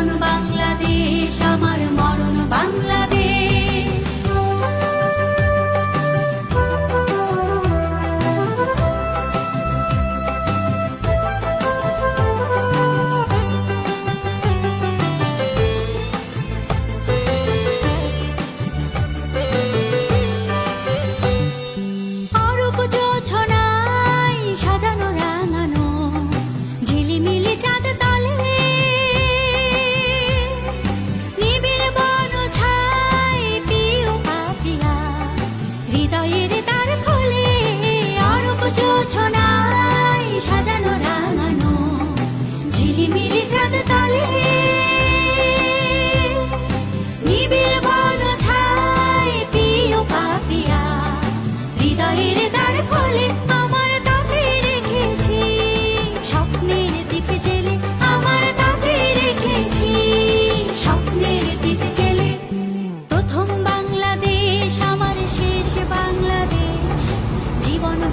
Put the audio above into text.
মরণ বাংলাদেশ আমার মরণ বাংলাদেশ। অরূপ যোছনায় সাজানো রাঙানো ঝিলিমি